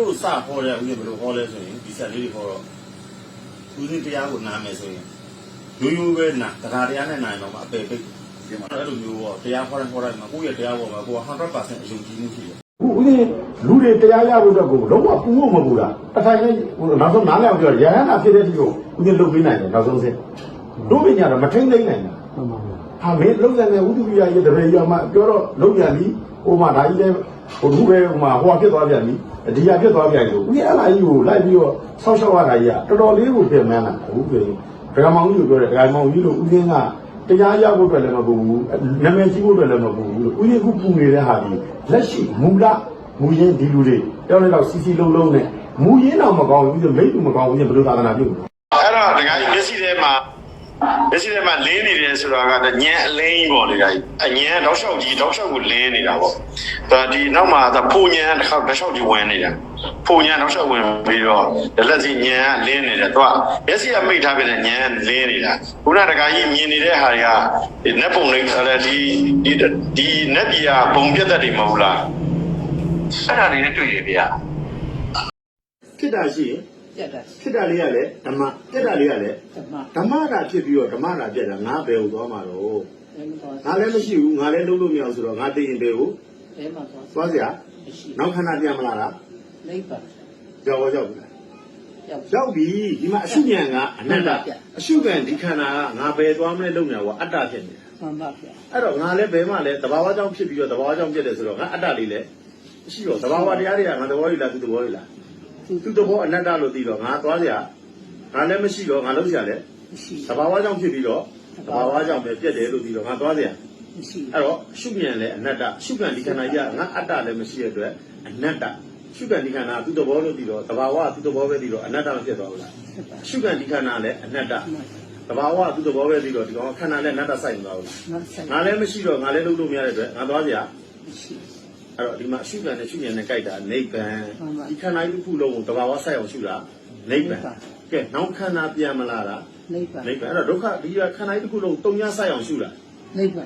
တို့စဟောတဲ့ဦးဇင်းဘယ်လိုဟောလဲဆိုရင်ဒီဆက်လေးတွေဟောတော့ဦးဇင်းတရားကိုနားမယ်ဆိုရင်ရိုးရိုးပဲနာတရားတရားနဲ့နာရင်တော့အပေပိတ်ဒီမှာအဲ့လိုမျိုးတော့တရားဟောတဲ့ဟောတဲ့မှာကိုယ့်ရဲ့တရားပေါ်မှာကိုယ်100%အယုံကြည်မှုရှိတယ်ခုဦးလေးလူတွေတရားရဖို့အတွက်ကိုလုံးဝပူဖို့မပူတာတစ်ထိုင်နဲ့ဟိုနောက်ဆုံးနားလည်အောင်ပြောရဟန္တာဖြစ်တဲ့ဒီကိုဦးလေးလုပ်ပေးနိုင်တယ်နောက်ဆုံးဆက်တို့ပညာတော့မထိမ့်သိမ့်နိုင်တာမှန်ပါဗျာဟာမင်းလုံးစံနဲ့ဥဒုပိယရဲ့တပည့်ရမှာပြောတော့လုံးပြန်ပြီဟိုမှာဒါကြီးလည်း ဟိုလူပဲဟိုမှာဟိုဖြစ်သွားပြန်ပြီဒီရဖြစ်သွားပြန်ပြီဦးလေးအဲ့ဒါကြီးကိုလိုက်ပြီးတော့ဆောက်ရှောက်ရတာကြီးကတော်တော်လေးကိုပြင်မှန်းလာအခုဆိုရင်ဒကာမောင်ကြီးကိုပြောတယ်ဒကာမောင်ကြီးတို့ဦးလေးကတရားရဖို့အတွက်လည်းမပူဘူးနာမည်ကြီးဖို့အတွက်လည်းမပူဘူးလို့ဦးလေးကပူနေတဲ့ဟာဒီလက်ရှိမူလမူရင်းဒီလူတွေတောင်းလိုက်တော့စီစီလုံးလုံးနဲ့မူရင်းတော့မကောင်းဘူးပြီးတော့မိတ်တူမကောင်းဘူးဘယ်လိုသာသနာပြုလဲအဲ့တော့ဒကာကြီးမျက်စိထဲမှာ မျက်စိထဲမှာလင်းနေတယ်ဆိုတာကညံအလင်းကြီးပေါ့ဒကာကြီးအညံတောက်လျှောက်ကြီးတောက်လျှောက်ကိုလင်းနေတာပေါ့ဒါဒီနောက်မှာဒါဖိုညံတစ်ခါတောက်လျှောက်ကြီးဝင်နေတာဖိုညံတောက်လျှောက်ဝင်ပြီးတော့လက်စီညံကလင်းနေတယ်သူကမျက်စိကမိတ်ထားပြတဲ့ညံလင်းနေတာခုနဒကာကြီးမြင်နေတဲ့ဟာတွေကဒီနက်ပုံလေးဒီဒီဒီနက်ကြီးကပုံပြတ်တတ်တယ်မဟုတ်လားအဲ့ဒါလေးနဲ့တွေ့ရဗျာဖြစ်တာရှိရင် ပြတ်တာဖြစ်တာလေးကလည်းဓမ္မပြက်တာလေးကလည်းဓမ္မဓမ္မတာဖြစ်ပြီးတော့ဓမ္မတာပြက်တာငါဘယ်ကိုသွားမှာတော့ဘယ်မှာသွားငါလည်းမရှိဘူးငါလည်းလုံးလို့မရဘူးဆိုတော့ငါသိရင်ဘယ်ကိုဘယ်မှာသွားသွားစရာမရှိနောက်ခဏပြန်မလာတာလိပ်ပါကြောက်ကြောက်ဘူးလားရောက်ရောက်ပြီဒီမှာအရှုဉဏ်ကအနတ္တအရှုဉဏ်ဒီခန္ဓာကငါဘယ်သွားမလဲလုံညာကအတ္တဖြစ်နေတာမှန်ပါဗျာအဲ့တော့ငါလည်းဘယ်မှလည်းသဘာဝကြောင့်ဖြစ်ပြီးတော့သဘာဝကြောင့်ဖြစ်တယ်ဆိုတော့ငါအတ္တလေးလည်းမရှိတော့သဘာဝတရားတွေကငါသဘောတွေလားသူသဘောတွေလား သူသူသဘောအနတ္တလို့သိတော့ငါသွားစရာငါလည်းမရှိတော့ငါလုံးစရာလည်းမရှိသဘာဝကြောင့်ဖြစ်ပြီးတော့သဘာဝကြောင့်ပဲပြက်တယ်လို့သိတော့ငါသွားစရာမရှိအဲ့တော့ရှုဉဏ်လည်းအနတ္တရှုဉဏ်ဒီခန္ဓာကြီးကငါအတ္တလည်းမရှိတဲ့အတွက်အနတ္တရှုဉဏ်ဒီခန္ဓာကသူသဘောလို့သိတော့သဘာဝကသူသဘောပဲသိတော့အနတ္တမဖြစ်သွားဘူးလားရှုဉဏ်ဒီခန္ဓာလည်းအနတ္တသဘာဝကသူသဘောပဲသိတော့ဒီကောင်ခန္ဓာလည်းအနတ္တစိုက်နေသွားဘူးလားနောက်ဆက်ငါလည်းမရှိတော့ငါလည်းလုံးလို့မရတဲ့အတွက်ငါသွားစရာမရှိ အဲ့တော့ဒီမှာရှုဉဏ်နဲ့ရှုဉဏ်နဲ့ကြိုက်တာနိဗ္ဗာန်မှန်ပါဒီခန္ဓာကြီးတစ်ခုလုံးကိုသဘာဝစိုက်အောင်ရှုတာနိဗ္ဗာန်ကဲနောက်ခန္ဓာပြန်မလာတာလိပ်ပါနိဗ္ဗာန်အဲ့တော့ဒုက္ခဒီကခန္ဓာကြီးတစ်ခုလုံးတုံညာစိုက်အောင်ရှုတာလိပ်ပါ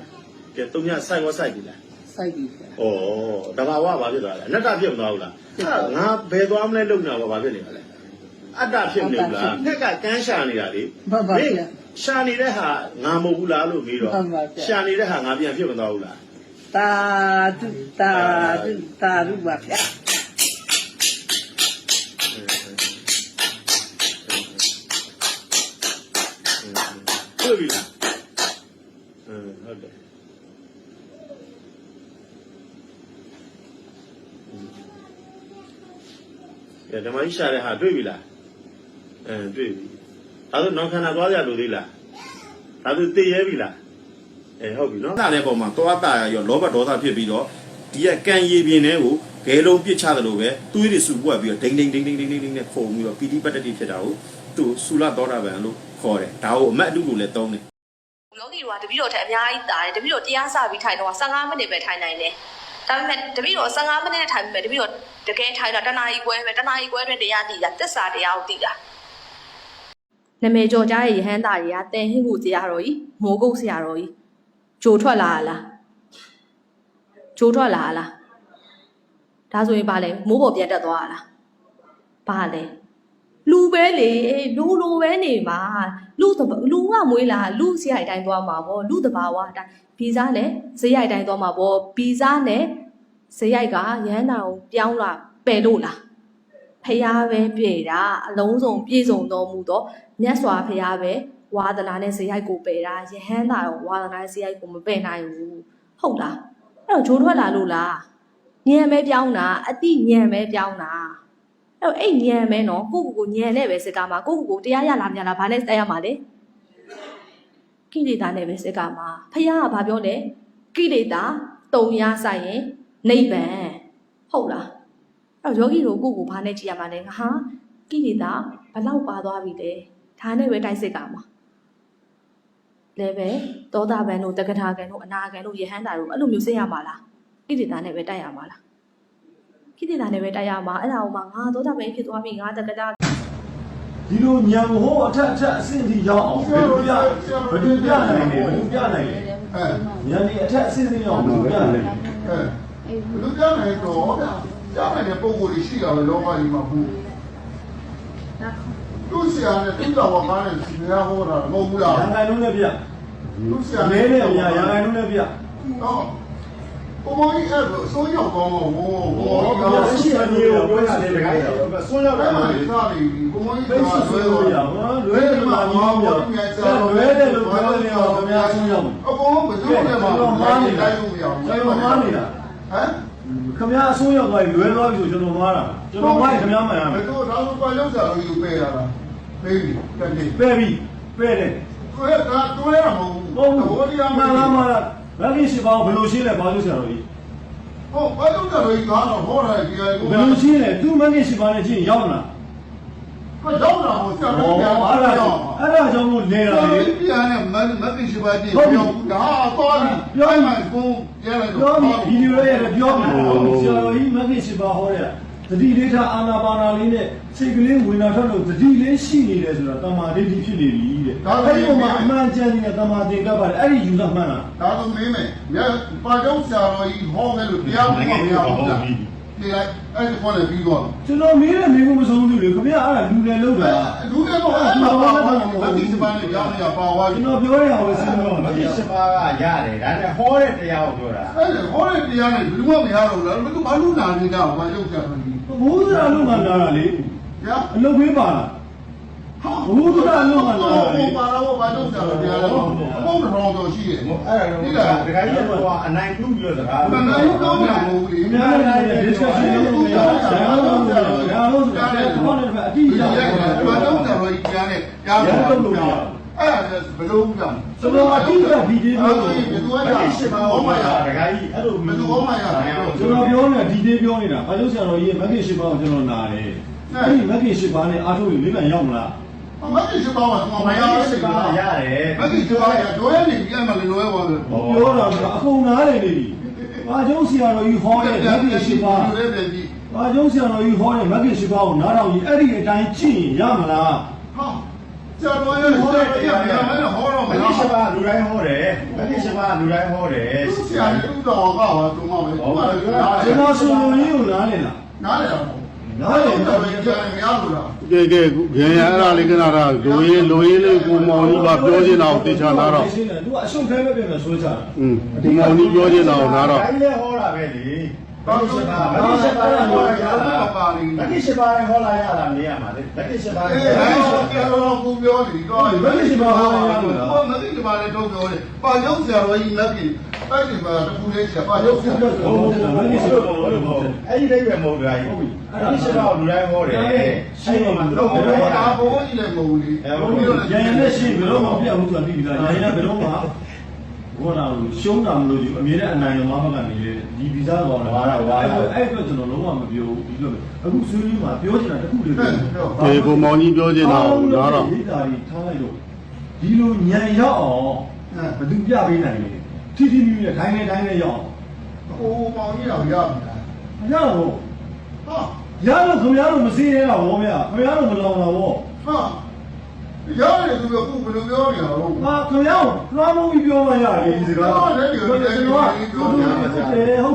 ကဲတုံညာစိုက်ဝစိုက်ပြီလားစိုက်ပြီဗျာဩတဘာဝဘာဖြစ်သွားလဲအနတ္တဖြစ်မသွားဘူးလားအဲ့ဒါငါဘယ်သွားမလဲလုံနေတာဘာဖြစ်နေတာလဲအတ္တဖြစ်နေဘူးလားငှက်ကကန်းရှာနေတာလေမှန်ပါဗျာရှာနေတဲ့ဟာငါမဟုတ်ဘူးလားလို့ပြီးတော့မှန်ပါဗျာရှာနေတဲ့ဟာငါပြန်ဖြစ်မသွားဘူးလား တာတုတာတုတာရုပါဗျာတွေ့ပြီလားအင်းဟုတ်တယ်ကဲဓမ္မကြီးရှာတဲ့ဟာတွေ့ပြီလားအင်းတွေ့ပြီဒါဆိုနောက်ခန္ဓာသွားကြလို့သေးလားဒါဆိုသိရဲပြီလား အဲဟုတ်ပြီနော်အဲ့ဒါလည်းပုံမှာသွားတာရောလောဘဒေါသဖြစ်ပြီးတော့ဒီကကံရည်ပြင်းတဲ့ကိုဂဲလုံးပစ်ချသလိုပဲသွေးတွေစုပွက်ပြီးတော့ဒိန်ဒိန်ဒိန်ဒိန်ဒိန်ဒိန်ဒိန်နဲ့ပုံပြီးတော့ပီတိပတ္တတိဖြစ်တာကိုသူဆူလသောတာပန်လို့ခေါ်တယ်ဒါကိုအမတ်အတုလို့လည်းသုံးတယ်လောကီတို့ကတပည့်တော်ထက်အများကြီးတာတယ်တပည့်တော်တရားစပြီးထိုင်တော့15မိနစ်ပဲထိုင်နိုင်တယ်ဒါပေမဲ့တပည့်တော်15မိနစ်နဲ့ထိုင်ပြီးမယ်တပည့်တော်တကယ်ထိုင်တာတနာရီခွဲပဲတနာရီခွဲတွင်တရားတည်တာတစ္ဆာတရားကိုတည်တာနမေကျော်ကြားရဲ့ယဟန်တာတွေကတင်ဟင်းကိုတရားတော်ကြီးမိုးကုတ်ဆရာတော်ကြီး ဂျိုထွက်လာလားဂျိုထွက်လာလားဒါဆိုရင်ဗာလဲမိုးပေါ်ပြန်တက်သွားလားဗာလဲလူပဲလေလူလူပဲနေမှာလူတဘလူကမွေးလာလူစရိုက်တိုင်းသွားမှာပေါ့လူတဘာဝအတိုင်းဗီဇာနဲ့ဇေယိုက်တိုင်းသွားမှာပေါ့ဗီဇာနဲ့ဇေယိုက်ကရဟန္တာကိုပြောင်းလာပယ်လို့လားဖះပဲပြေတာအလုံးစုံပြည့်စုံတော်မူတော့မြတ်စွာဘုရားပဲ ဝါဒနာနဲ့ဇေယိုက်ကိုပယ်တာယဟန္တာရောဝါဒနာနဲ့ဇေယိုက်ကိုမပယ်နိုင်ဘူးဟုတ်လားအဲ့တော့ဂျိုးထွက်လာလို့လားညံပဲပြောင်းတာအတိညံပဲပြောင်းတာအဲ့တော့အဲ့ညံမဲနော်ကိုကိုကိုညံနဲ့ပဲစစ်ကားမှာကိုကိုကိုတရားရလာမြန်လာဘာနဲ့တက်ရမှာလဲကိလေသာနဲ့ပဲစစ်ကားမှာဖះကဘာပြောလဲကိလေသာတုံရဆိုင်ရင်နိဗ္ဗာန်ဟုတ်လားအဲ့တော့ယောဂီတို့ကိုကိုဘာနဲ့ကြည့်ရမှာလဲငါဟာကိလေသာဘလောက်ပါသွားပြီလဲဒါနဲ့ပဲတိုက်စစ်ကားမှာ လဲပဲသောတာပန်တို့တက္ကထာကံတို့အနာကံတို့ယဟန္တာတို့အဲ့လိုမျိုးစစ်ရမှာလားကိလေသာနဲ့ပဲတိုက်ရမှာလားခိတိတာနဲ့ပဲတိုက်ရမှာအဲ့ဒါဟိုမှာငါသောတာပန်ဖြစ်သွားပြီငါတက္ကတာဒီလိုညံဟိုအထက်အထက်အဆင့်ထိရောက်အောင်ဘယ်လိုပြဘယ်လိုပြနိုင်လဲဘယ်လိုပြနိုင်လဲအဲညံဒီအထက်အဆင့်ထိရောက်ဘယ်လိုပြနိုင်လဲအဲလူကြနိုင်တော့ကြားတဲ့ပုံကိုယ်ရှိတာလေလောကကြီးမှာဘူး သူဆရာနဲ့သူ့တော်ဘာနဲ့ဆရာဟောတာမဟုတ်ဘူးလားရန်ကုန်လုံးနဲ့ပြသူဆရာမဲနဲ့အများရန်ကုန်လုံးနဲ့ပြတော့ဘုံကြီးအဲ့လိုဆိုးရောက်ကောင်းတော့ဟောဟောဟောဟောပြရှိတယ်ပြောရတယ်တခါဆွန်းရောက်အဲ့တာမှာလေစားနေပြီဘုံကြီးဖိတ်ဆွဆွလို့ရဟောလွဲတယ်မှာမင်းပြောလွဲတယ်လို့ပြောနေအောင်ခင်ဗျားဆွန်းရောက်အကုန်လုံးဘယ်သူနဲ့မှမားနေတိုင်းလို့မရဘူးကျွန်တော်မားနေတာဟမ်ခင်ဗျားအဆွန်းရောက်သွားပြီလွဲသွားပြီဆိုကျွန်တော်မားတာကျွန်တော်မားရင်ခင်ဗျားမှန်ရမယ်ဘယ်တော့တော့ပါရောက်စားလို့ပေးရတာ ပေးပြီတက်ပြီပဲပြီပဲတယ်ကိုယ်ကတွဲရမဟုတ်ဟုတ်ဘူးဘူးဘောဒီယာမမှန်လားမှန်လားမဂ္ဂင်ရှိပါဘယ်လိုရှင်းလဲဘာလို့ဆရာတော်ကြီးဟုတ်ဘာလို့ကြလို့ကားတော့ဟောတယ်ဒီအကိုဘယ်လိုရှင်းလဲသူမဂ္ဂင်ရှိပါနဲ့ချင်းရောက်လာဟာရောက်တာဟိုဆက်ဩအဲ့ဒါအဲ့ဒါကြောင့်မို့လဲတာတော်လေပြီပြန်နဲ့မမကိရှိပါတိပြောဒါတော့ပြောမှကိုကျဲလိုက်ပြောတော့ပြီဗီဒီယိုရဲ့ပြောပြီဆရာတော်ကြီးမဂ္ဂင်ရှိပါဟောတဲ့ တတိလေးထားအာနာပါနာလေးနဲ့စိတ်ကလေးဝင်လာထွက်လို့တတိလေးရှိနေတယ်ဆိုတာတမာဒိဋ္ဌိဖြစ်နေပြီတဲ့အဲ့ဒီမှာအမှန်ကျန်နေတဲ့တမာသင်္ကပ္ပတယ်အဲ့ဒီယူတာမှန်လားဒါတော့မင်းမယ်ညပါတော့ဆရာတော်ကြီးဟောခဲ့လို့တရားမဟုတ်ဘူးဟု တ်လားဒီလိုက်အဲ့ဒီခေါ်နေပြီးတော့ကျွန်တော်မေးတဲ့မေးခွန်းမဆုံးဘူးလေခင်ဗျာအဲ့ဒါလူတယ်လို့တာလူတွေတော့အဲ့မှာပါပါမတိစပန်းနဲ့ကြောင်းရပါဝါကျွန်ကြီးတော်ပြောရအောင်စဉ်းစားတော့မဂ္ဂင်၈ပါးကရတယ်ဒါနဲ့ဟောတဲ့တရားကိုပြောတာအဲ့ဒီဟောတဲ့တရားနဲ့လူမမရတော့လားဘယ်သူဘာလို့နာနေတာဘာလို့ကြာနေဘိုးစရာလုံးကလာတာလေညာအလုပ်ဖေးပါလား ဟာဘိုးစရာလုံးကလာတာလေဟိုပါတော့ဘာလို့ကြာနေတရားလဲဘုံတော်တော်ရှိရဲ့အဲ့ဒါတော့ဒကာကြီးကအနိုင်ပြုပြီးတော့စကားမနိုင်တော့မဟုတ်ဘူးအများကြီးလည်း discussion လုပ်လို့မရဘူးဆရာတော်ကဆရာတော်ကလည်းဘာနဲ့ပဲအတိဒီအကျရက်ဘာတော့ကြာလို့ကြားနဲ့ကြားလို့အဲ့ဒါဘယ်လိုကြောင့်ကျွန်တော်အတိအကျဒီတေးပြောလို့ဘယ်သူကမဂ္ဂင်၈ပါးဟောမှာဒကာကြီးအဲ့လိုဘယ်သူဟောမှရတာကျွန်တော်ပြောနေတာဒီတေးပြောနေတာဘာလို့ဆရာတော်ကြီးမဂ္ဂင်ရှိပါကိုကျွန်တော်နာတယ်အဲ့ဒီမဂ္ဂင်ရှိပါနဲ့အားထုတ်ရင်မိမရောက်မလား မကိစ္စပါဘာမမရဂ္ဂင်ဘူး၈ပါးရတယ်မကိစ္စပါရတော့ရနေပြန်မလို့လွယ်ပါဘူးပြောတာကအကုန်နားလေနေပြီဘာကြောင့်ဆရာတော်ကြီးဟောတဲ့မဂ္ဂင်ရှိပါလူတွေပြန်ကြည့်။ဘာကြောင့်ဆရာတော်ကြီးဟောတဲ့မဂ္ဂင်ရှိပါကိုနားထောင်ကြီးအဲ့ဒီအတိုင်းကြည့်ရင်ရမလားဟာကျတော့ရဟောတဲ့တရားမင်းဟောတော့မမဂ္ဂလားင်၈ပါးလူတိုင်းဟောတယ်မဂ္ဂင်၈ပါးလူတိုင်းဟောတယ်ဆရာတူတော်ကဟာသူမပဲသူမလည်း။ကျွန်တော်ဆိုလိုရင်းကိုနားလည်လားနားလေတော့။ နားလည်တော့တော့ကြာနေရလို့လားကဲကဲငယ်ရအဲ့ဒါလေးကနာတာလူရင်းလူရင်းလေးကိုမောင်ကြီးကပြောချင်တာကိုတေချာနာတော့သူကအရှုံးခဲပဲပြင်မယ်ဆိုကြတာอืมကိုမောင်ကြီးပြောချင်တာကိုနာတော့ဒကာကြီးလည်းဟောတာပဲလေမဂ္ဂင်၈ပါးမဂ္ဂင်၈ပါးဟောလာရတာပါလိမ့်မဂ္ဂင်၈ပါးဟောလာရတာနေရမှာလေမဂ္ဂင်၈ပါးအေးအဲ့တော့ကိုပြောနေတော့မသိဒီမှာလည်းတော့ပြောတယ်ပါရုပ်ဆရာတော်ကြီးလက်ကြီး အဲ့ဒီမှာတခုလေးဆရာပါရုပ်ဆရာတော်။ဟုတ်တယ်မဂ္ဂင်ရှိပါဘူးလို့ပြောတယ်အဲ့ဒီလေးပဲမဟုတ်ဒကာကြီးမဂ္ဂင်၈ပါးလူတိုင်းဟောတယ်အဲ့ဒီမှာတော့တော့ဘုဟောတာရားဘုန်းကြီးလည်းမဟုတ်ဘူး။ရရင်နဲ့ရှိဘယ်တော့မှပြတ်ဘူးဆိုတာသိပြီလား။ရရင်နဲ့ဘယ်တော့မှဘောနာလို့ရှုံးတာမလို့ဒီအမြဲတမ်းအနိုင်ရောမဘကနေလေဒီဗီဇာကောင်လာတာအဲ့အတွက်ကျွန်တော်လုံးဝမပြောဘူးဒီလိုအခုဆွေးနွေးမှာပြောချင်တာတခုလေးပြောဒီကိုမောင်ကြီးပြောချင်တာကိုနာတော့ဒီတာကြီးထားလိုက်တော့ဒီလိုညံရောက်အောင်ဘယ်သူပြပေးနိုင်လဲ ထိထိမိမိနဲ့ခိုင်းနေတိုင်းနဲ့ရောက်ဟိုမောင်ကြီးတော့ရပြီလားအောင်ရတော့ဟာရတော့ခင်ဗျားတို့မစေးရတာဗောဗျာခင်ဗျားတို့မလောင်တာဗောဟာရတယ်သူကခုဘယ်လိုပြောနေရအောင်ဟာခင်ဗျားတို့လွှမ်းမိုးပြီးပြောမှရတယ်ဒီစကားဟုတ်တယ်ဟုတ်တ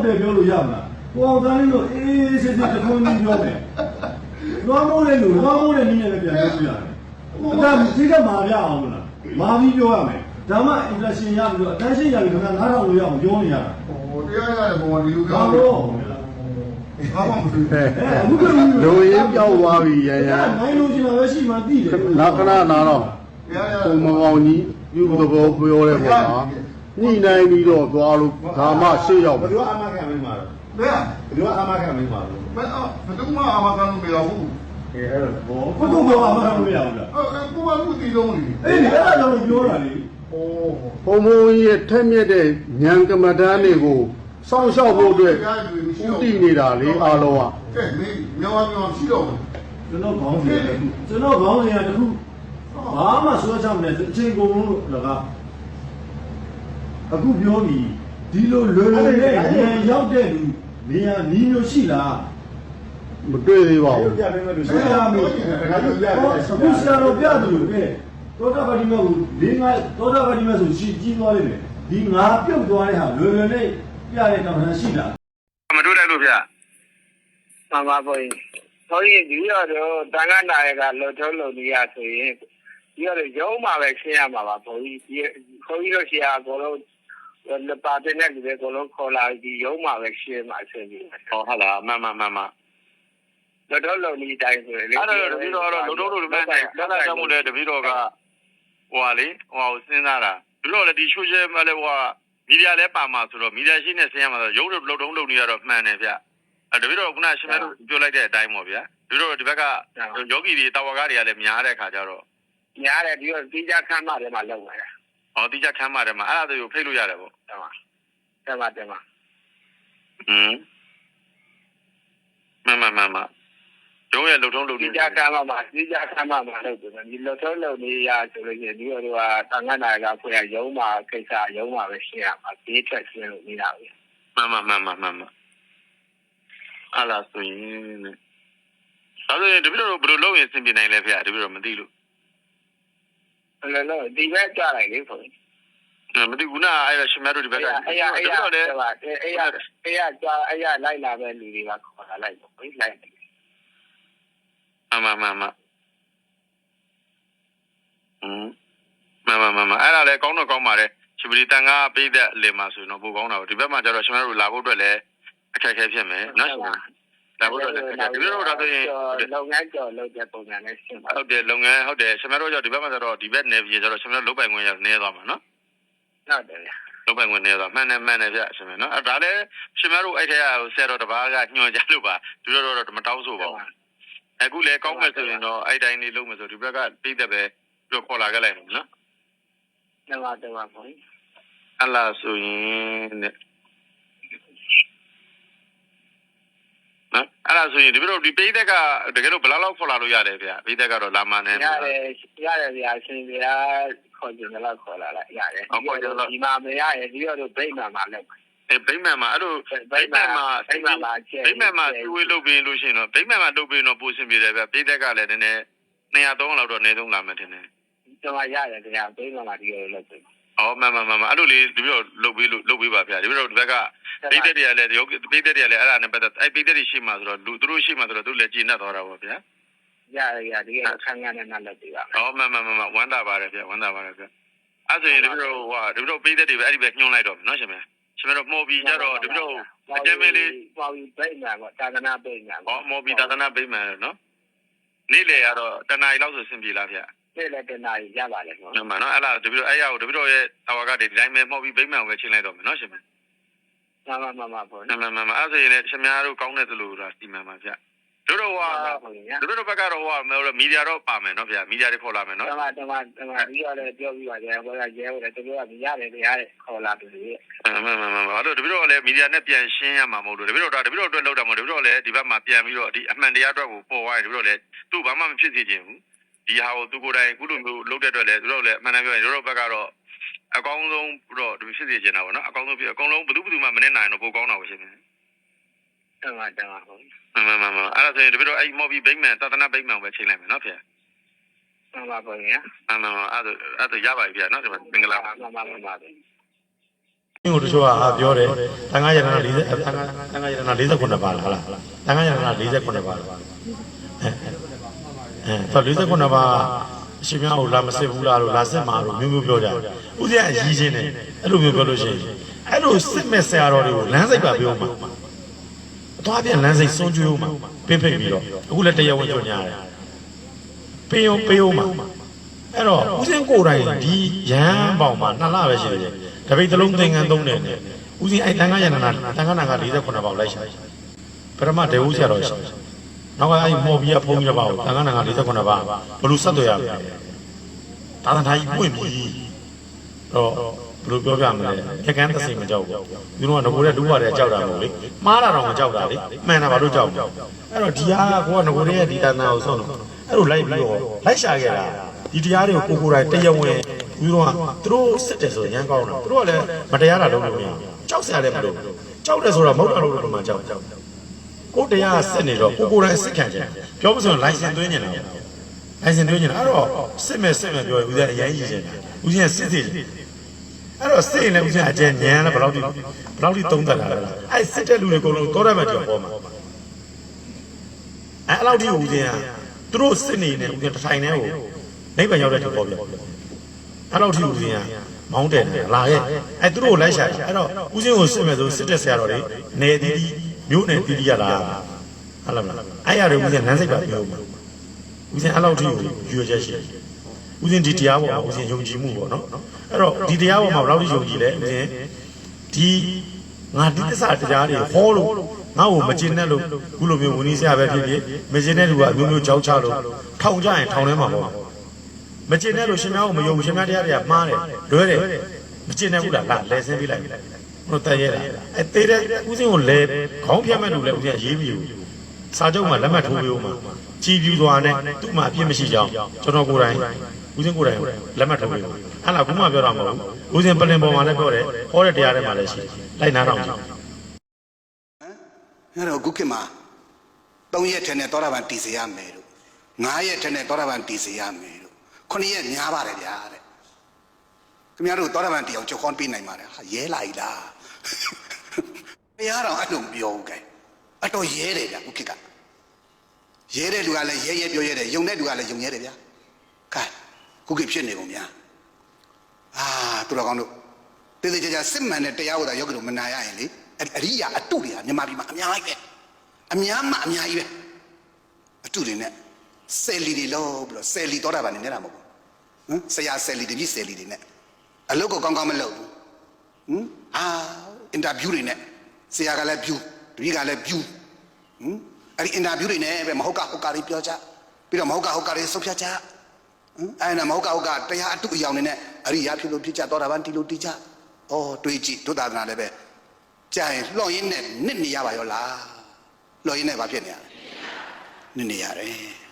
ယ်ပြောလို့ရမလားကိုအောင်သားလေးတို့အေးအေးဆေးဆေးတခုံးကြီးပြောတယ်လွှမ်းမိုးတဲ့လူလွှမ်းမိုးတဲ့နည်းနဲ့လည်းပြန်ပြောပြရတယ်အဲ့ဒါဒီကမှာပြအောင်လားမာပြီးပြောရမယ် ဒါမှ inflation ရပြီးတော့ attention ရပြီးခင်ဗျားနားထောင်လို့ရအောင်ပြောနေရတာဟိုတရားရတယ်ဘုံဒီလိုဘာပြောလို့ဘာမှမဖြစ်ဟဲ့လူရင်းပြောက်သွားပြီရရနိုင်လို့ရှင်တော့ရှိမှသိတယ်နာခဏနာတော့တရားရကိုမောင်ကြီးပြုသဘောပြောတဲ့ပုံမှာညှိနှိုင်းပြီးတော့သွားလို့ဒါမှရှေ့ရောက်ဘယ်လိုအမှခံမင်းမှာတော့ဘယ်ဘယ်လိုအမှခံမင်းမှာတော့ဘယ်ဘယ်သူမှအမကန်လို့မရဘူးအဲအဲ့တော့ဘောဘုသူ့ဘောအမှန်လို့ရအောင်လားအဲကိုမမှုတည်လုံးလေအေးအဲ့ဒါကြောင့်ပြောတာလေဟို ဘုံဘုံကြီးရဲ့ထက်မြက်တဲ့ဉာဏ်ကမ္မဋ္ဌာန်းတွေကိုစောင့်ရှောက်ဖို့အတွက်ဥတည်နေတာလေအားလုံးကကဲမင်းမြောင်မြောင်ရှိတော့ကျွန်တော်ခေါင်းစဉ်တစ်ခုကျွန်တော်ခေါင်းစဉ်ကတစ်ခုဘာမှဆွဲချမနဲ့အချိန်ကုန်လို့လကအခုပြောပြီဒီလိုလွယ်လွယ်နဲ့ဉာဏ်ရောက်တဲ့လူနေရာနီးမျိုးရှိလားမတွေ့သေးပါရုဘူးပ်ပြပေးမယ်လို့ဆွဲရမယ်ငါတို့ပြပေးအခုဆရာတော်ပြတယ်လို့ပဲ သောတာပတိမေကိုလေးငါသောတာပတိမေဆိုရှိကြီးသွားလိမ့်မယ်ဒီငါပြုတ်သွားတဲ့ဟာလွယ်လွယ်နဲ့ပြတဲ့ကမ္ဘာရှိလားမတို့လိုက်လို့ဗျမှန်ပါဘုန်းကြီးဘုန်းကြီးဒီရောတော့တန်ခါနာရကလွတ်ထုံးလုံနေရဆိုရင်ဒီရောရုံးမှာပဲရှင်းရမှာပါဘုန်းကြီးဒီဘုန်းကြီးတို့ရှင်းအကုန်လုံးလပါတဲ့နဲ့ဒီအကုန်လုံးခေါ်လာဒီရုံးမှာပဲရှင်းမှာအဆင်ပြေတယ်ဟောဟုတ်လားမှန်မှန်မှန်မှန်လွတ်ထုံးလုံနေတိုင်းဆိုရင်လေအဲ့တော့တပည့်တော်ကတော့လုံတုံးလို့လည်းမဲ့လက်လက်ကြောင့်မို့လဲတပည့်တော်က ဟိုဟာလေဟိုဟာကိုစဉ်းစားတာတပည့်တော်လည်းဒီ social မှာလည်းဟိုဟာမီဒီယာလည်းပါမှာဆိုတော့မီဒီယာရှိနေဆင်းရမှာဆိုရုပ်လုံတုံးလုံနေရတော့မှန်တယ်ဗျအဲ့တပည့်တော်ကခုနရှင်မဲတို့ပြောလိုက်တဲ့အတိုင်းပေါ့ဗျာတပည့်တော်ဒီဘက်ကယောဂီတွေတာဝကတွေကလည်းများတဲ့ခါကျတော့ညားတယ်ဒီရောတိကျခမ်းမတယ်မှာလုံနေတာဟောတိကျခမ်းပါတယ်မှာအဲ့ဒါတွေကိုဖိတ်လို့ရတယ်ပေါ့တယ်မှာတယ်မှာတယ်မှာဟမ်မှန်မှန်မှန်မှန် ရုံးရဲ့လုံတုံးလုံတိနေကျခမ်းမမှာတိကျခမ်းမမှာလုံတယ်ဒီလွတ်ထုံးလုံနေရဆိုလို့ရှိရင်ဒီရောကတန်ခါနာရကဖွင့်ရုံးမှာကိစ္စရုံးမှာပဲရှင်းရမှာဒီထက်ရှင်းလို့မရဘူးမှန်မှန်မှန်မှန်မှန်မှန်အဲ့လားဆိုရင်တဲ့ဒါဆိုရင်တပည့်တော်ဘယ်လိုလုပ်ရင်အဆင်ပြေနိုင်လဲဖေတပည့်တော်မသိလို့ဘယ်လိုလဲဒီဘက်ကြလိုက်လေဖွင့်မသိဘူးနာအဲ့ဒါရှင်မတို့ဒီဘက်ကအဲ့ရအဲ့ရတော့လေအဲ့ရအဲ့ရအဲ့ရကြာအဲ့ရလိုက်လာတဲ့လူတွေကခေါ်လာလိုက်ပေါ့ဘယ်လိုက် မမမမဟမ်မမမမအဲ့ဒါလည်းကောင်းတော့ကောင်းပါတယ်ရှင်ပရီတန်ကပေးတဲ့လေမှာဆိုရင်တော့ပိုကောင်းတာပေါ့ဒီဘက်မှာကျတော့ရှင်မတို့လာဖို့အတွက်လည်းအခက်အခဲဖြစ်မယ်နော်ရှင်လာဖို့အတွက်လည်းအခက်အခဲဒီလိုတော့ဆိုရင်လုပ်ငန်းကြော်လုပ်တဲ့ပုံစံနဲ့ရှင်းပါဟုတ်တယ်လုပ်ငန်းဟုတ်တယ်ရှင်မတို့ကျတော့ဒီဘက်မှာကျတော့ဒီဘက်နယ်ပြည်ကျတော့ရှင်မတို့လုတ်ပိုင်ခွင့်ရနေသွားမှာနော်ဟုတ်တယ်ဗျာလုတ်ပိုင်ခွင့်နေသွားမှန်တယ်မှန်တယ်ဗျရှင်မနော်အဲ့ဒါလည်းရှင်မတို့အဲ့ထက်ကဆရာတော်တပါးကညွှန်ကြလို့ပါဒီလိုတော့မတောင်းဆိုပါဘူး အခုလည်းကောင်းမယ်ဆိုရင်တော့အဲ့တိုင်းလေးလုပ်မယ်ဆိုဒီဘက်ကပြီးတဲ့ပဲပြောခေါ်လာခဲ့လိုက်မယ်နော်နမတမဖွင့်အလားဆိုရင်တဲ့နော်အဲ့ဒါဆိုရင်ဒီဘက်တို့ဒီပိတ်သက်ကတကယ်လို့ဘယ်လောက်လောက်ခေါ်လာလို့ရတယ်ဗျပိတ်သက်ကတော့လာမနဲ့ရတယ်ရတယ်ဗျာရှင်ဗျာခေါ်ကြတယ်လားခေါ်လာလိုက်ရတယ်ဒီမှာမရရဲ့ဒီတော့ဗိတ်မှမှာလောက် အဲဗိမ့်မှန်မှာအဲ့လိုဗိတ်မှမှာဗိတ်မှမှာကျဲဗိမ့်မှန်မှာစီဝေးလုပ်ပြီးလို့ရှိရင်တော့ဗိမ့်မှန်မှာလုပ်ပြီးတော့ပို့ဆင်ပြေတယ်ဗျပိတ်သက်ကလည်းနည်းနည်း200 300လောက်တော့အနည်းဆုံးလာမယ်ထင်တယ်ကျွန်မရတယ်ဗျာဗိတ်မှမှာဒီလိုလုပ်တယ်။အော်မှန်မှန်မှန်မှန်အဲ့လိုလေးဒီလိုလုပ်ပြီးလို့လုပ်ပြီးပါဗျာ။ဒီလိုဒီဘက်ကပိတ်သက်တွေကလည်းရုပ်ပိတ်သက်တွေကလည်းအဲ့ဒါနဲ့ပတ်သက်အဲ့ပိတ်သက်တွေရှိမှဆိုတော့လူသူတို့ရှိမှဆိုတော့သူလည်းကြည်နပ်သွားတာပေါ့ဗျာရတယ်ဗျာဒီကခန်းကနေနဲ့လုပ်ပြီးပါ။အော်မှန်မှန်မှန်မှန်ဝမ်းသာပါတယ်ဗျာဝမ်းသာပါတယ်ဗျာ။အဲ့ဆိုရင်ဒီလိုဟိုဒီလိုပိတ်သက်တွေပဲအဲ့ဒီပဲညှိုးလိုက်တော့မယ်နော်ရှင်ဗျာ။ ရှင်တို့မော်ဘီကြတော့ဒီလိုအကျဉ်းမေးလေးပေါ်ပြီးဗိတ်မှပေါ့တာသနာဗိတ်မှဟောမော်ဘီသာသနာပိတ်မှန်နော်။နေ့လေရတော့တနားရီလောက်ဆိုဆင်ပြေလားဗျာဒီလည်းတနာရပါလေနော်။မှန်နော်အဲ့လားဒီလိုအဲ့ရကိုဒီလိုရဲ့အဝကတွေဒီတိုင်းပဲမော်ဘီပိတ်မှန်ကိုပဲချိန်လိုက်တော့မယ်နော်ရှင်ဗျာမမမမပေါ့မှန်မှန်မှန်မှန်အဲ့ဆိုရင်လည်းရှင်များတို့ကောင်းတဲ့သလိုလားစီမံပါဗျာ။ တို့တော့ဟိုဟုတ်ကဲ့တို့တို့ဘက်ကတော့ဟိုကမီဒီယာတော့ပါမယ်နော်ဗျာမီဒီယာတွေခေါ်လာမယ်နော်တမတမတမဒီရလည်းပြောပြီးပါကြတယ်ဘောကရဲဟုတ်တယ်သူတို့ကမရတယ်တရားတဲ့ခေါ်လာပြီလေမှန်မှန်မှန်မှန်ဘာလို့တပည့်တော်ကလည်းမီဒီယာနဲ့ပြန်ရှင်းရမှာမဟုတ်လို့တပည့်တော်ဒါတပည့်တော်အတွက်လောက်တာမဟုတ်တပည့်တော်လည်းဒီဘက်မှာပြန်ပြီးတော့ဒီအမှန်တရားအတွက်ကိုပေါ်သွားရင်တပည့်တော်လည်းသူ့ဘာမှမဖြစ်စေချင်ဘူးဒီဟာကိုသူကိုယ်တိုင်အခုလိုမျိုးလုပ်တဲ့အတွက်လည်းသူတို့လည်းအမှန်တမ်းပြောရင်တို့တို့ဘက်ကတော့အကောင်းဆုံးတော့ဒီဖြစ်စေချင်တာပေါ့နော်အကောင်းဆုံးဖြစ်အကောင်းဆုံးဘယ်သူဘယ်သူမှမနဲ့နိုင်တော့ပိုကောင်းတာပါရှင် တမတမဟုတ်မှန်မှန်မှန်မှန်အဲ့ဒါဆိုရင်တပည့်တော်အဲ့မော်ဘီဘိတ်မန်သာသနာဘိတ်မန်ပဲချိန်လိုက်မယ်နော်ဗျာတမပေါ့ညာမှန်မှန်မှန်အဲ့ဒါအဲ့ဒါရပါပြီဗျာနော်ဒီမှာမင်္ဂလာပါမမမမပဲအင်းကိုတချို့ကဟာပြောတယ်တန်ခါရတနာ40တန်ခါတန်ခါရတနာ49ပါလားဟုတ်လားတန်ခါရတနာ49ပါလားအဲအဲတော့49ပါအရှင်များကိုလာမစစ်ဘူးလားလို့လာစစ်မှာလို့မျိုးမျိုးပြောကြတယ်ဥစဉ်အကြီးချင်းနဲ့အဲ့လိုမျိုးပြောလို့ရှိရင်အဲ့လိုစစ်မဲ့ဆရာတော်တွေကိုလမ်းစိတ်ပါပြောမှာ အသွားပြန်လမ်းစိတ်စွန့်ကြွေးမှာပင်းဖိတ်ပြီးတော့အခုလည်းတရားဝင်ကြညာတယ်ပေးအောင်ပေးအောင်မှာအဲ့တော့ဥစဉ်ကိုယ်တိုင်ဒီရဟန်းပေါင်မှာနှစ်လပဲရှိတယ်တပိတ်တစ်လုံးသင်္ကန်းသုံးတယ်နဲ့ဥစဉ်အဲ့တန်ခါရတနာတန်ခါနာက48ပေါင်လိုက်ရှာပရမဒေဝဆရာတော်ရှိနောက်ကအဲ့မော်ဘီကဖုံးရပါဘူးတန်ခါနာက48ပါဘလို့ဆက်သွယ်ရမလဲသာသနာကြီးပွင့်ပြီတော့ဘယ် လိုပြောပြမလဲရကန်းသစိမကြောက်ဘူးသူတို့ကငကိုတဲ့ဒုဝတဲ့ကြောက်တာမဟုတ်လေမှားတာတော့မကြောက်တာလေမှန်တာဘာလို့ကြောက်လဲအဲ့တော့ဒီဟာကကိုကငကိုတဲ့ဒီတန်တာကိုဆုံးတော့အဲ့လိုလိုက်ပြီးတော့လိုက်ရှာခဲ့တာဒီတရားတွေကိုကိုကိုယ်တိုင်တရားဝင်သူတို့ကသူတို့စစ်တယ်ဆိုရန်ကောင်းတာသူတို့ကလည်းမတရားတာလုပ်လို့မရကြောက်စရာလည်းမလိုကြောက်တယ်ဆိုတော့မဟုတ်တာလို့လို့မှကြောက်ကိုတရားစစ်နေတော့ကိုကိုယ်တိုင်စစ်ခံချင်ပြောမဆိုလိုင်စင်သွင်းနေတာလိုင်စင်သွင်းနေတာအဲ့တော့စစ်မဲ့စစ်မဲ့ပြောရင်ဦးဇင်းအရင်ကြီးချင်တယ်ဦးဇင်းစစ်စစ် အဲ့တော့စစ်ရင်လည်းဦးဇင်းအကျဉ်းညံလည်းဘယ်လောက်ထိဘယ်လောက်ထိသုံးသက်လာလဲအဲ့စစ်တဲ့လူတွေအကုန်လုံးတောရမှကြော်ပေါ်မှာအဲအဲ့လောက်ထိဦးစင်းကသူတို့စစ်နေနေဦးစင်းတစ်ထိုင်နေကိုနိဗ္ဗာန်ရောက်တဲ့တူပေါ့ဗျအဲ့လောက်ထိဦးစင်းကမောင်းတယ်လာရဲ့အဲသူတို့ကိုလိုက်ရှာတယ်အဲ့တော့ဦးစင်းကိုစစ်မယ်ဆိုစစ်တဲ့ဆရာတော်တွေနေတီးတီးမျိုးနယ်တီးတီးရလားဟုတ်လားမလားအဲ့ရတယ်ဦးစင်းနန်းစိတ်ပါပြောမှာဦးစင်းအဲ့လောက်ထိကိုရွေချက်ရှိတယ် ဦးစင်းဒီတရားပေါ်မှာဦးစင်းယုံကြည်မှုပေါ့နော်အဲ့တော့ဒီတရားပေါ်မှာဘယ်လောက်ထိယုံကြည်လဲဦးစင်းဒီငါဒီသစ္စာတရားတွေဟောလို့ငါ့ကိုမကျင်နဲ့လို့ခုလိုမျိုးဝင်ကြီးဆရာပဲဖြစ်ဖြစ်မကျင်တဲ့လူကအမျိုးမျိုးကြောက်ချလို့ထောင်ကြရင်ထောင်ထဲမှာပေါ့မကျင်တဲ့လူရှင်များကိုမယုံရှင်များတရားတွေကမှားတယ်လွဲတယ်မကျင်တဲ့ဘူးလားလာလဲဆင်းပြလိုက်ဘုရားတည့်ရဲတာအဲတေးတဲ့ဦးစင်းကိုလဲခေါင်းဖြတ်မဲ့လူလဲဦးစင်းရေးပြီးစာချုပ်မှာလက်မှတ်ထိုးပေးဦးမှာကြည်ပြူသွားနဲ့သူ့မှာအပြစ်မရှိကြောင်းကျွန်တော်ကိုယ်တိုင် ဦးစင်းကိုယ်တိုင်လက်မှတ်ထိုးပေးဦးဟာလားခုမှပြောတာမဟုတ်ဘူးဦးစင်းပလင်ပေါ်မှာလည်းပြောတယ်ဟောတဲ့တရားထဲမှာလည်းရှိလိုက်နာတော့ကြည့်အဲ့တော့အခုခေတ်မှာ3ရက်ထဲနဲ့သောတာပန်တည်စေရမယ်လို့9ရက်ထဲနဲ့သောတာပန်တည်စေရမယ်လို့9ရက်များပါတယ်ဗျာတဲ့ခင်ဗျားတို့သောတာပန်တည်အောင်ကြောက်ခွန်ပေးနိုင်ပါတယ်ဟာရဲလာ ਈ လားဘုရားတော်အဲ့လိုမပြောဘူးကဲအတော်ရဲတယ်ဗျာအခုခေတ်ကရဲတဲ့လူကလည်းရဲရဲပြောရဲတယ်ယုံတဲ့လူကလည်းယုံရဲတယ်ဗျာကဲ ခုခေတ်ဖြစ်နေကုန်ဗျာအာသူတော်ကောင်းတို့တေးသေးချာချာစစ်မှန်တဲ့တရားကိုသာယောဂီတို့မနာရရင်လေအဲ့ဒီအရိယာအတုတွေကမြန်မာပြည်မှာအများကြီးပဲအများမှအများကြီးပဲအတုတွေနဲ့ဆယ်လီတွေလို့ပြီးတော့ဆယ်လီတော်တာပါနေနေတာမဟုတ်ဘူးဟမ်ဆရာဆယ်လီတပည့်ဆယ်လီတွေနဲ့အလုပ်ကိုကောင်းကောင်းမလုပ်ဘူးဟမ်အာအင်တာဗျူးတွေနဲ့ဆရာကလည်းဗျူးတပည့်ကလည်းဗျူးဟမ်အဲ့ဒီအင်တာဗျူးတွေနဲ့ပဲမဟုတ်ကဟုတ်ကာတွေပြောကြပြီးတော့မဟုတ်ကဟုတ်ကာတွေဆုတ်ဖြတ်ကြဟမ် အဲ့ဒါမဟုတ်ကဟုတ်ကတရားအတုအယောင်တွေနဲ့အရိယာဖြစ်လို့ဖြစ်ကြတော်တာပါတီလို့တီးကြဩတွေးကြည့်ဒုသာသနာလည်းပဲကြာရင်လှော့ရင်းနဲ့နစ်နေရပါရောလားလှော့ရင်းနဲ့ဘာဖြစ်နေရလဲနစ်နေရတယ်